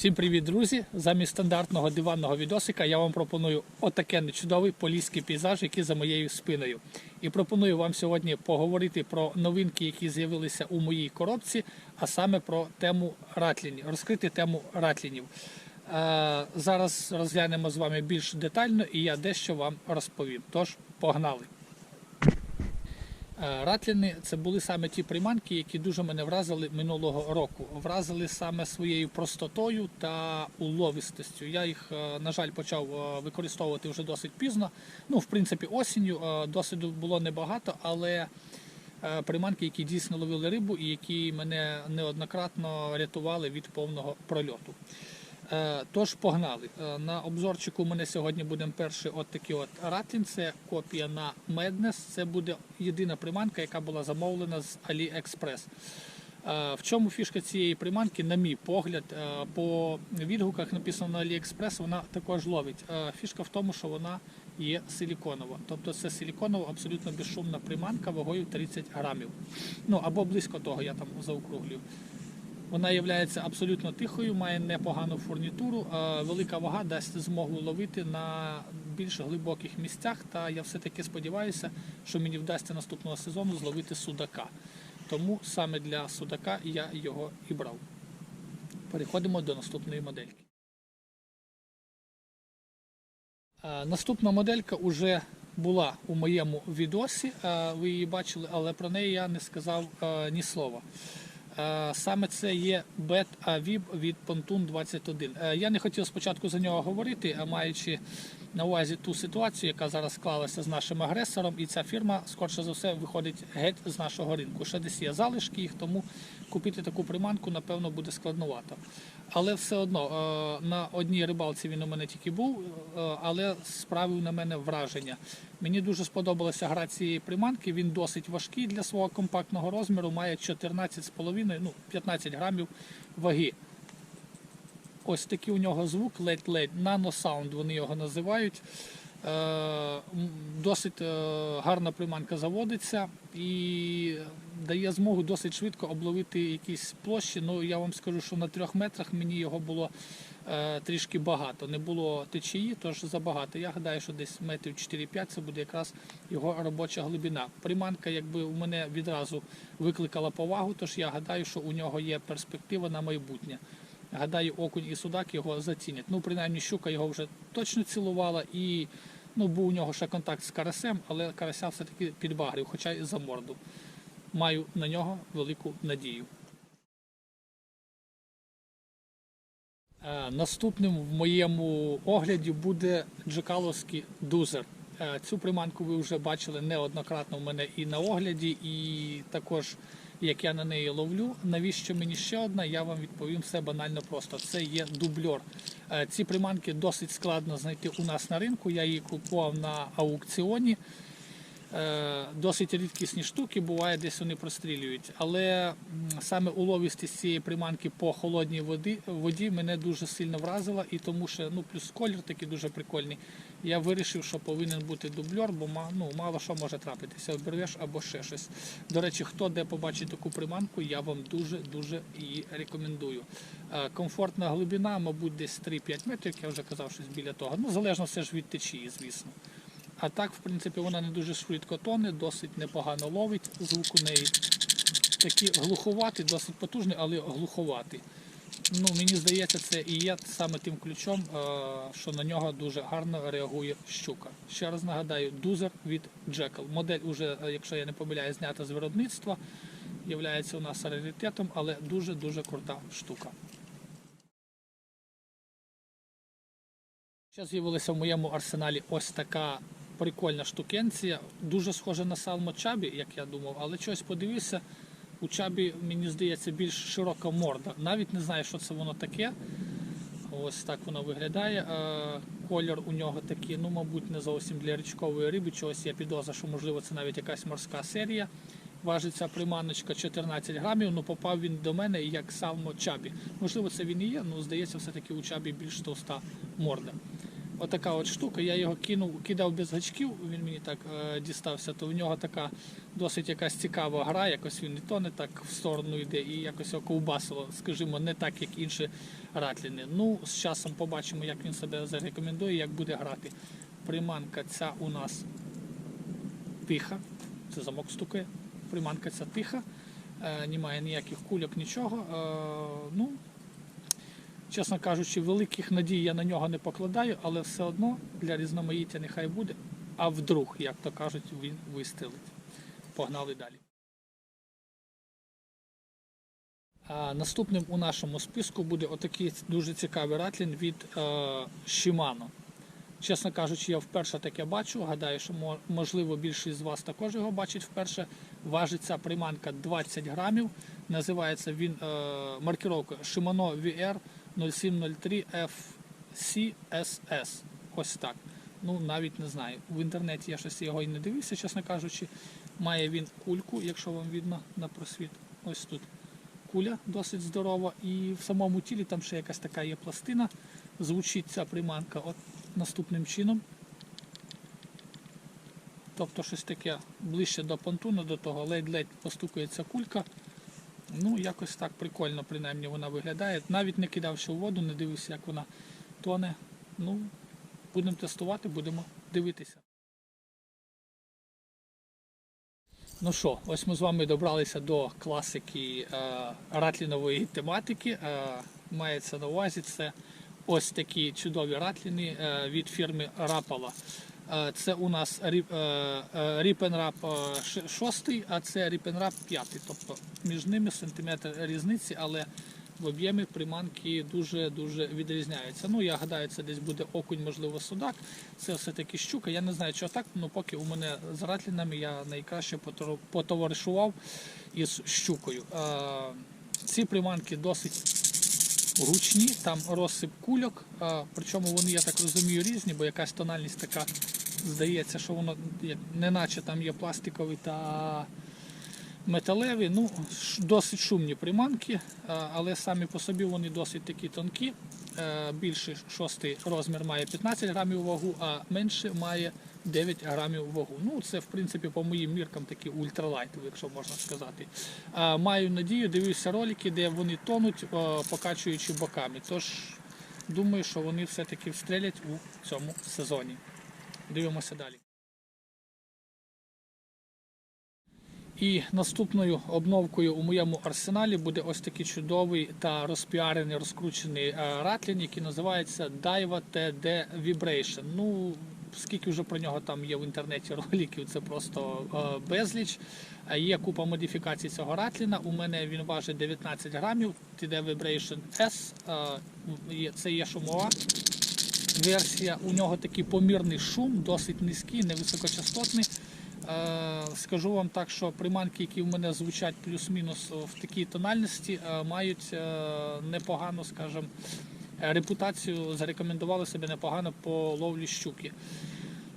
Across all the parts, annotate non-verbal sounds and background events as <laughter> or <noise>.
Всім привіт, друзі! Замість стандартного диванного відосика я вам пропоную отаке нечудовий поліський пейзаж, який за моєю спиною. І пропоную вам сьогодні поговорити про новинки, які з'явилися у моїй коробці, а саме про тему ратлінів, розкрити тему ратлінів. Е, Зараз розглянемо з вами більш детально і я дещо вам розповім. Тож, погнали! Е, Ратліни це були саме ті приманки, які дуже мене вразили минулого року. Вразили саме своєю простотою та уловистостю. Я їх, е, на жаль, почав е, використовувати вже досить пізно. Ну, в принципі, осінню досвіду було небагато, але приманки, які дійсно ловили рибу і які мене неоднократно рятували від повного прольоту. Е, Тож погнали. Е, На обзорчику мене сьогодні буде перший от такий от ратлін. Це копія на Madness. Це буде єдина приманка, яка була замовлена з AliExpress. Е, В чому фішка цієї приманки, на мій погляд, по відгуках написано на AliExpress, вона також ловить. Фішка в тому, що вона є силіконова. Тобто це силіконова, абсолютно безшумна приманка вагою 30 грамів. Ну або близько того, я там заокруглюю. Вона є абсолютно тихою, має непогану фурнітуру. Велика вага дасть змогу ловити на більш глибоких місцях. Та я все-таки сподіваюся, що мені вдасться наступного сезону зловити судака. Тому саме для судака я його і брав. Переходимо до наступної модельки. Наступна моделька вже була у моєму відосі. Ви її бачили, але про неї я не сказав ні слова. Е, Саме це є бет Авіб від Pontoon 21. Е, Я не хотів спочатку за нього говорити, а маючи на увазі ту ситуацію, яка зараз склалася з нашим агресором, і ця фірма, скорше за все, виходить геть з нашого ринку. Ще десь є залишки їх, тому купити таку приманку, напевно, буде складновато. Але все одно е, на одній рибалці він у мене тільки був, е, але справив на мене враження. Мені дуже сподобалася гра цієї приманки. Він досить важкий для свого компактного розміру, має 14,5, ну 15 грамів ваги. Ось такий у нього звук, ледь-ледь, наносаунд вони його називають. Е, Досить е, гарна приманка заводиться і дає змогу досить швидко обловити якісь площі. Ну я вам скажу, що на трьох метрах мені його було е, трішки багато. Не було течії, тож забагато. Я гадаю, що десь метрів 4-5 це буде якраз його робоча глибина. Приманка, якби у мене відразу викликала повагу, тож я гадаю, що у нього є перспектива на майбутнє. Гадаю, окунь і судак його зацінять. Ну, принаймні, щука його вже точно цілувала, і ну, був у нього ще контакт з карасем, але карася все-таки підбагрив, хоча й за морду. Маю на нього велику надію. Е, Наступним в моєму огляді буде джекаловський дузер. Е, Цю приманку ви вже бачили неоднократно в мене і на огляді, і також як я на неї ловлю. Навіщо мені ще одна? Я вам відповім все банально просто. Це є дубльор. Е, Ці приманки досить складно знайти у нас на ринку. Я її купував на аукціоні. Е, Досить рідкісні штуки, буває, десь вони прострілюють. Але саме уловістість цієї приманки по холодній воді, воді мене дуже сильно вразила, і тому що ну, плюс колір такий дуже прикольний. Я вирішив, що повинен бути дубльор, бо ну, мало що може трапитися, обервеш або ще щось. До речі, хто де побачить таку приманку, я вам дуже-дуже її рекомендую. Е, Комфортна глибина, мабуть, десь 3-5 метрів, як я вже казав, щось біля того. Ну, залежно все ж від течії, звісно. А так, в принципі, вона не дуже швидко тоне, досить непогано ловить. Звук у неї такий глуховатий, досить потужний, але глуховатий. Ну, мені здається, це і є саме тим ключом, е, що на нього дуже гарно реагує щука. Ще раз нагадаю, дузер від Jekyll. Модель, уже, е, якщо я не помиляю, знята з виробництва, є у нас раритетом, але дуже-дуже крута штука. Ще з'явилася в моєму арсеналі ось така прикольна штукенція, дуже схожа на салмо чабі, як я думав, але щось подивився. У чабі, мені здається, більш широка морда. Навіть не знаю, що це воно таке. Ось так воно виглядає. Е, Колір у нього такий, ну, мабуть, не зовсім для річкової риби. Чогось я підозра, що можливо це навіть якась морська серія. Важить ця приманочка 14 грамів, ну попав він до мене як салмо чабі. Можливо, це він і є, але здається, все-таки у чабі більш товста морда. Отака от штука, я його кинув, кидав без гачків, він мені так е, дістався, то в нього така досить якась цікава гра, якось він і то не так в сторону йде, і якось його ковбасило, скажімо, не так, як інші ратліни. Ну, з часом побачимо, як він себе зарекомендує, як буде грати. Приманка ця у нас тиха, це замок стукає. Приманка ця тиха, е, немає ніяких кульок, нічого. Е, ну, Чесно кажучи, великих надій я на нього не покладаю, але все одно для різноманіття нехай буде. А вдруг, як то кажуть, він вистрелить. Погнали далі. А наступним у нашому списку буде отакий дуже цікавий ратлін від е, Shimano. Чесно кажучи, я вперше таке бачу. Гадаю, що можливо більшість з вас також його бачить вперше. Важить ця приманка 20 грамів. Називається він е, маркировкою Shimano VR 0703 FCSS. Ось так. Ну, навіть не знаю. В інтернеті я щось його і не дивився, чесно кажучи. Має він кульку, якщо вам видно на просвіт. Ось тут куля досить здорова. І в самому тілі там ще якась така є пластина. Звучить ця приманка от наступним чином. Тобто щось таке ближче до понтуну, до того ледь-ледь постукається кулька. Ну, якось так прикольно, принаймні вона виглядає. Навіть не кидавши у воду, не дивився, як вона тоне. Ну, будемо тестувати, будемо дивитися. Ну що, ось ми з вами добралися до класики е, ратлінової тематики. Е, мається на увазі це ось такі чудові ратліни е, від фірми Rapala. Е, це у нас е, Rap 6, а це and 5. Тобто між ними сантиметр різниці, але в об'ємі приманки дуже-дуже відрізняються. Ну, я гадаю, це десь буде окунь, можливо, судак. Це все-таки щука. Я не знаю, чого так, але поки у мене з ратлінами я найкраще потоваришував із щукою. Ці приманки досить гучні, там розсип кульок, причому вони, я так розумію, різні, бо якась тональність така здається, що воно неначе там є пластиковий та металеві, ну, досить шумні приманки, але самі по собі вони досить такі тонкі. Е, Більший шостий розмір має 15 грамів вагу, а менший має 9 грамів вагу. Ну, це, в принципі, по моїм міркам такі ультралайтові, якщо можна сказати. Маю надію, дивлюся ролики, де вони тонуть, покачуючи боками. Тож думаю, що вони все-таки встрелять у цьому сезоні. Дивимося далі. І наступною обновкою у моєму арсеналі буде ось такий чудовий та розпіарений, розкручений е, ратлін, який називається Daiwa TD Vibration. Ну, скільки вже про нього там є в інтернеті роликів, це просто е, безліч. Е, Є купа модифікацій цього ратліна. У мене він важить 19 грамів. TD Vibration S. Е, Це є шумова версія. У нього такий помірний шум, досить низький, невисокочастотний. Скажу вам так, що приманки, які в мене звучать плюс-мінус в такій тональності, мають непогану, скажімо, репутацію, зарекомендували себе непогано по ловлі щуки.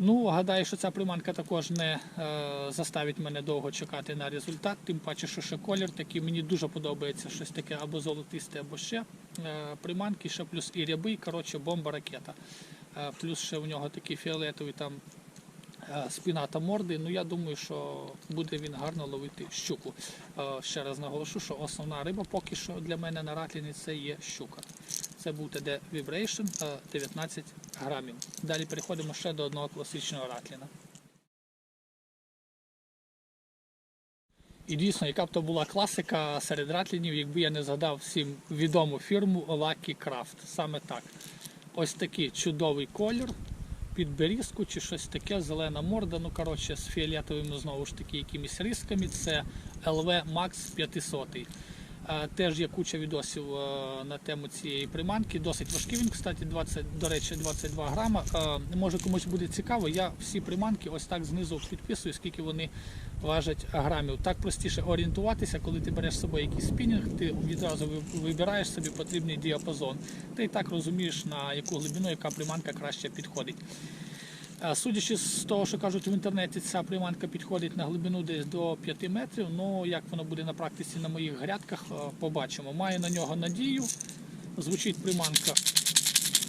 Ну, гадаю, що ця приманка також не е, заставить мене довго чекати на результат, тим паче, що ще колір такий, мені дуже подобається щось таке або золотисте, або ще. Е, приманки, ще плюс і рябий, коротше, бомба ракета. Е, плюс ще у нього такий фіолетовий там е, спина та морди. Ну я думаю, що буде він гарно ловити щуку. Е, Ще раз наголошу, що основна риба поки що для мене на ратліні це є щука. Це був TD Vibration е, 19 грамів. Далі переходимо ще до одного класичного ратліна. І дійсно, яка б то була класика серед ратлінів, якби я не згадав всім відому фірму Lucky Craft. Саме так. Ось такий чудовий колір під берізку чи щось таке, зелена морда. Ну, коротше, з фіолетовими знову ж таки якимись рисками. Це LV Max 500. Е, Теж є куча відосів е, на тему цієї приманки. Досить важкий він, кстати, 20, до речі, 22 грама. Е, Може комусь буде цікаво. Я всі приманки ось так знизу підписую, скільки вони важать грамів. Так простіше орієнтуватися, коли ти береш з собою якийсь спінінг, ти відразу вибираєш собі потрібний діапазон. Ти і так розумієш, на яку глибину яка приманка краще підходить. Судячи з того, що кажуть в інтернеті, ця приманка підходить на глибину десь до 5 метрів. Ну, як воно буде на практиці на моїх грядках, е, побачимо. Маю на нього надію. Звучить приманка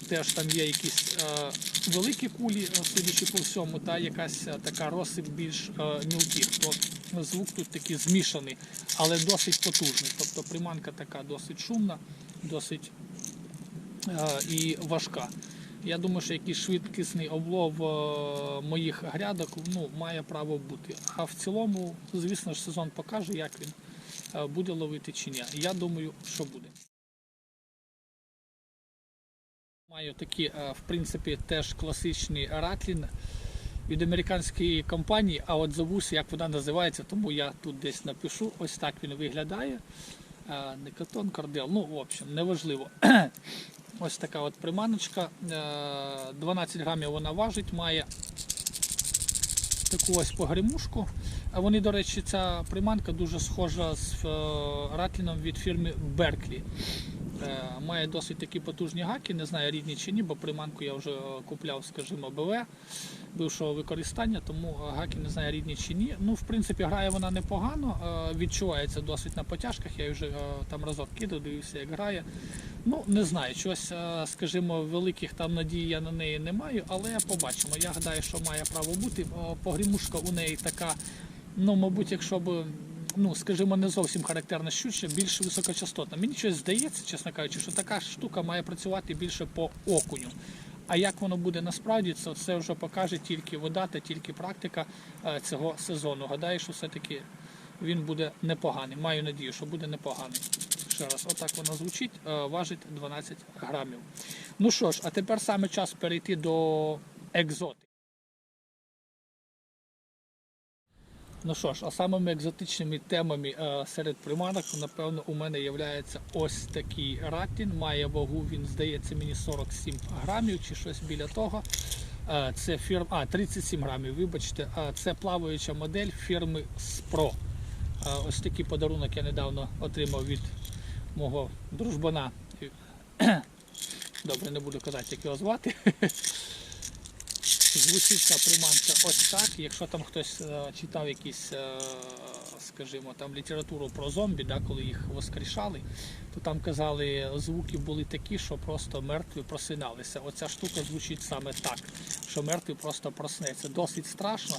теж там є якісь е, великі кулі, е, судячи по всьому, та якась е, така розсип більш е, мілких. То звук тут такий змішаний, але досить потужний. Тобто приманка така досить шумна, досить е, і важка. Я думаю, що якийсь швидкісний облов е, моїх грядок ну, має право бути. А в цілому, звісно ж, сезон покаже, як він е, буде ловити чи ні. Я думаю, що буде. Маю такі, е, в принципі, теж класичні ратлін від американської компанії, а от забувся, як вона називається, тому я тут десь напишу. Ось так він виглядає. Не катон, кардел, ну, в общем, неважливо. Ось така от приманочка. Е, 12 грамів вона важить, має таку ось погремушку. Вони, до речі, ця приманка дуже схожа з е, ратліном від фірми Berkeley. Е, Має досить такі потужні гаки, не знаю рідні чи ні, бо приманку я вже е, купляв, скажімо, БВ бившого використання, тому е, гаки не знаю рідні чи ні. Ну, в принципі, грає вона непогано, відчувається досить на потяжках. Я вже там разок кидав, дивився, як грає. Ну, не знаю, е, скажімо, великих там надій я на неї не маю, але побачимо. Я гадаю, що має право бути. Погрімушка у неї така, ну, мабуть, якщо б. Ну, скажімо, не зовсім характерна щуча, більш високочастотна. Мені щось здається, чесно кажучи, що така штука має працювати більше по окуню. А як воно буде насправді, це, це вже покаже тільки вода та тільки практика е, цього сезону. Гадаю, що все-таки він буде непоганий. Маю надію, що буде непоганий. Ще раз, отак воно звучить, е, важить 12 грамів. Ну що ж, а тепер саме час перейти до екзоти. Ну що ж, а самими екзотичними темами е, серед приманок, напевно, у мене є ось такий ратін. Має вагу, він здається мені 47 грамів чи щось біля того. Е, це фірма, а 37 грамів, вибачте. Е, це плаваюча модель фірми Spro. Ось такий подарунок я недавно отримав від мого дружбана. Добре, не буду казати, як його звати. Звучить ця приманка ось так. Якщо там хтось е, читав якісь, е, скажімо, там літературу про зомбі, да, коли їх воскрішали, то там казали, звуки були такі, що просто мертві просиналися. Оця штука звучить саме так, що мертвий просто проснеться. Досить страшно.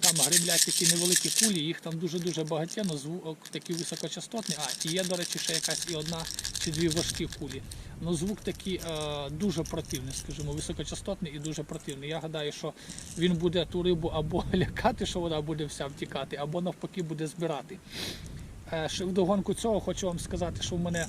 Там гремлять такі невеликі кулі, їх там дуже-дуже багатєно, звук такий високочастотний. А, і є, до речі, ще якась і одна чи дві важкі кулі. Ну, звук такий е, дуже противний, скажімо, високочастотний і дуже противний. Я гадаю, що він буде ту рибу або <laughs> лякати, що вона буде вся втікати, або навпаки буде збирати. Е, ще вдогонку цього хочу вам сказати, що в мене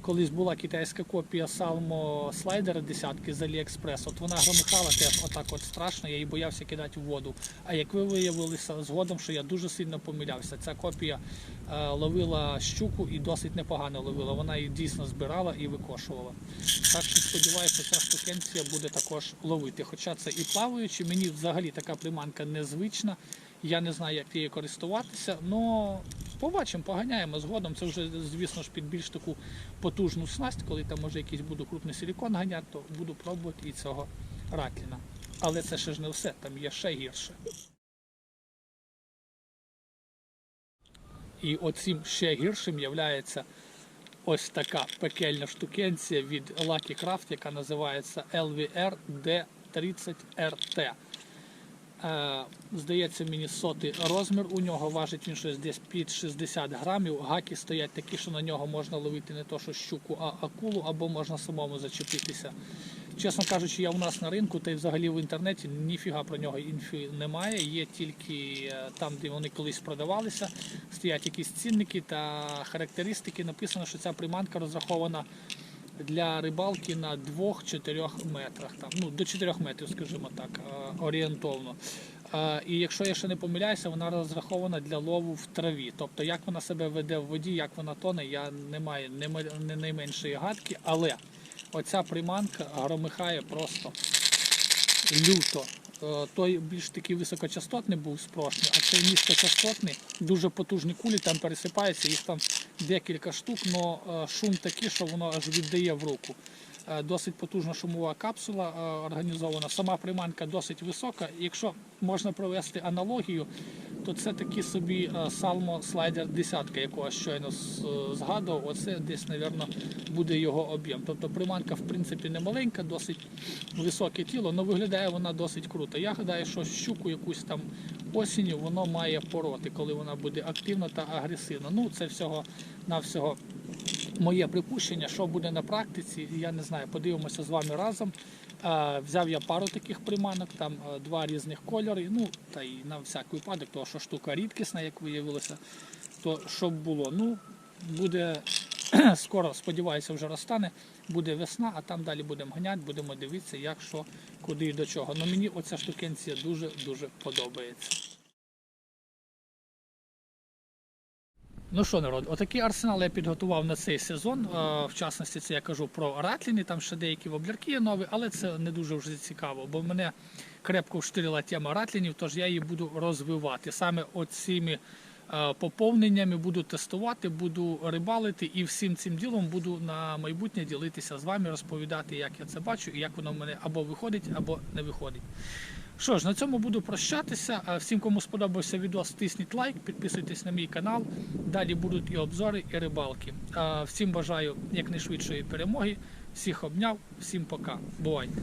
колись була китайська копія Salmo слайдера десятки з AliExpress. От вона громихала теж отак от страшно, я її боявся кидати в воду. А як ви виявилися згодом, що я дуже сильно помилявся. Ця копія е, ловила щуку і досить непогано ловила. Вона її дійсно збирала і викошувала. Так що сподіваюся, ця штукенція буде також ловити. Хоча це і плаваючи, мені взагалі така приманка незвична. Я не знаю, як її користуватися, але побачимо, поганяємо згодом. Це вже, звісно ж, під більш таку потужну снасть, коли там може якийсь буду крупний силікон ганяти, то буду пробувати і цього ратліна. Але це ще ж не все, там є ще гірше. І оцим ще гіршим є ось така пекельна штукенція від Lucky Craft, яка називається LVR D30RT. Е, Здається, мені сотий розмір у нього важить він щось десь під 60 грамів. Гаки стоять такі, що на нього можна ловити не то, що щуку, а акулу, або можна самому зачепитися. Чесно кажучи, я у нас на ринку та й взагалі в інтернеті ніфіга про нього інфі немає. Є тільки е, там, де вони колись продавалися, стоять якісь цінники та характеристики. Написано, що ця приманка розрахована для рибалки на 2-4 метрах, там, ну, до 4 метрів, скажімо так, е, орієнтовно. Е, І якщо я ще не помиляюся, вона розрахована для лову в траві. Тобто, як вона себе веде в воді, як вона тоне, я не маю не не найменшої гадки, але оця приманка громихає просто люто. Е, Той більш такий високочастотний був спрошний, а цей низькочастотний, дуже потужні кулі там пересипаються, їх там декілька штук, але шум такий, що воно аж віддає в руку. Е, Досить потужна шумова капсула е, організована. Сама приманка досить висока. Якщо можна провести аналогію, то це такі собі е, Salmo Slider десятка, яку я щойно е, згадував. Оце десь, мабуть, буде його об'єм. Тобто приманка, в принципі, не маленька, досить високе тіло, але виглядає вона досить круто. Я гадаю, що щуку якусь там осінню воно має пороти, коли вона буде активна та агресивна. Ну, це всього навсього моє припущення, що буде на практиці, я не знаю, подивимося з вами разом. Взяв я пару таких приманок, там е, два різних кольори. Ну, та й на всяк випадок, тому що штука рідкісна, як виявилося, то щоб було. Ну, буде <clears throat> скоро, сподіваюся, вже розтане, буде весна, а там далі будемо ганяти, будемо дивитися, як що, куди і до чого. Ну мені оця штукенція дуже-дуже подобається. Ну що, народ, отакий арсенал я підготував на цей сезон. Е, В частності, це я кажу про ратліни, там ще деякі воблярки є нові, але це не дуже вже цікаво, бо мене крепко вштирила тема ратлінів, тож я її буду розвивати. Саме оціми е, поповненнями буду тестувати, буду рибалити і всім цим ділом буду на майбутнє ділитися з вами, розповідати, як я це бачу і як воно в мене або виходить, або не виходить. Що ж, на цьому буду прощатися. Всім, кому сподобався відео, тисніть лайк, підписуйтесь на мій канал. Далі будуть і обзори, і рибалки. Всім бажаю якнайшвидшої перемоги. Всіх обняв, всім пока. Бувайте!